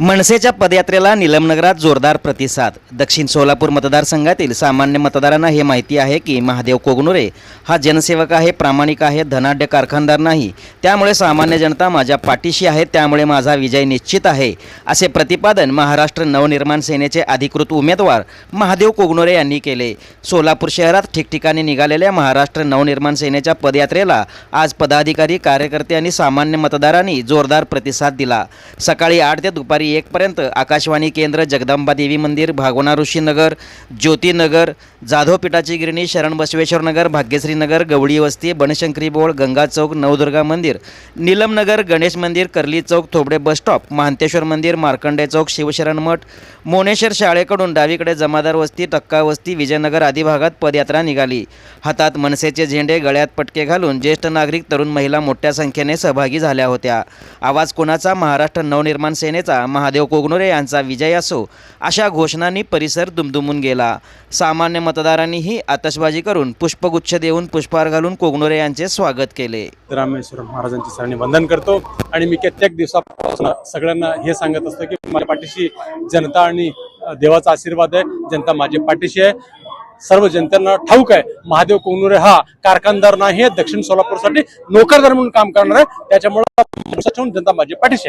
मनसेच्या पदयात्रेला निलमनगरात जोरदार प्रतिसाद. दक्षिण सोलापूर मतदारसंघातील सामान्य मतदारांना हे माहिती आहे की महादेव कोगनुरे हा जनसेवक आहे प्रामाणिक आहे धनाढ्य कारखानदार नाही. त्यामुळे सामान्य जनता माझ्या पाठीशी आहे त्यामुळे माझा विजय निश्चित आहे असे प्रतिपादन महाराष्ट्र नवनिर्माण सेनेचे अधिकृत उमेदवार महादेव कोगनुरे यांनी केले. सोलापूर शहरात ठिकठिकाणी निघालेल्या महाराष्ट्र नवनिर्माण सेनेच्या पदयात्रेला आज पदाधिकारी कार्यकर्ते आणि सामान्य मतदारांनी जोरदार प्रतिसाद दिला. सकाळी आठ ते दुपारी एकपर्यंत आकाशवाणी केंद्र जगदंबा देवी मंदिर भागवना ऋषीनगर ज्योतीनगर जाधवपीठाची गिरणी शरण बसवेश्वर नगर भाग्यश्रीनगर गवळी वस्ती बनशंकरी बोळ गंगा चौक नवदुर्गा मंदिर नीलमनगर गणेश मंदिर कर्ली चौक थोबडे बस स्टॉप महांतेश्वर मंदिर मार्कंडे चौक शिवशरण मठ मोनेश्वर शाळेकडून डावीकडे जमादार वस्ती टक्का वस्ती विजयनगर आदी भागात पदयात्रा निघाली. हातात मनसेचे झेंडे गळ्यात पटके घालून ज्येष्ठ नागरिक तरुण महिला मोठ्या संख्येने सहभागी झाल्या होत्या. आवाज कोणाचा? महाराष्ट्र नवनिर्माण सेनेचा. महादेव कोगनोरे यांचा विजय असो अशा घोषणांनी परिसर दुमदुमून गेला. सामान्य मतदारांनीही आतषबाजी करून पुष्पगुच्छ देऊन पुष्पहार घालून कोगनोरे यांचे स्वागत केले. रामेश्वर महाराजांचे चरणी वंदन करतो आणि मी कित्येक दिवसापासून सगळ्यांना हे सांगत असतो की माझ्या पाठीशी जनता आणि देवाचा आशीर्वाद आहे जनता माझ्या पाठीशी आहे. सर्व जनतेला ठाऊक आहे महादेव कोंगनुरे हा कारखानदार नाही दक्षिण सोलापूरसाठी नोकरदार म्हणून काम करणार आहे. त्याच्यामुळे जनता माझी पाठीशी आहे.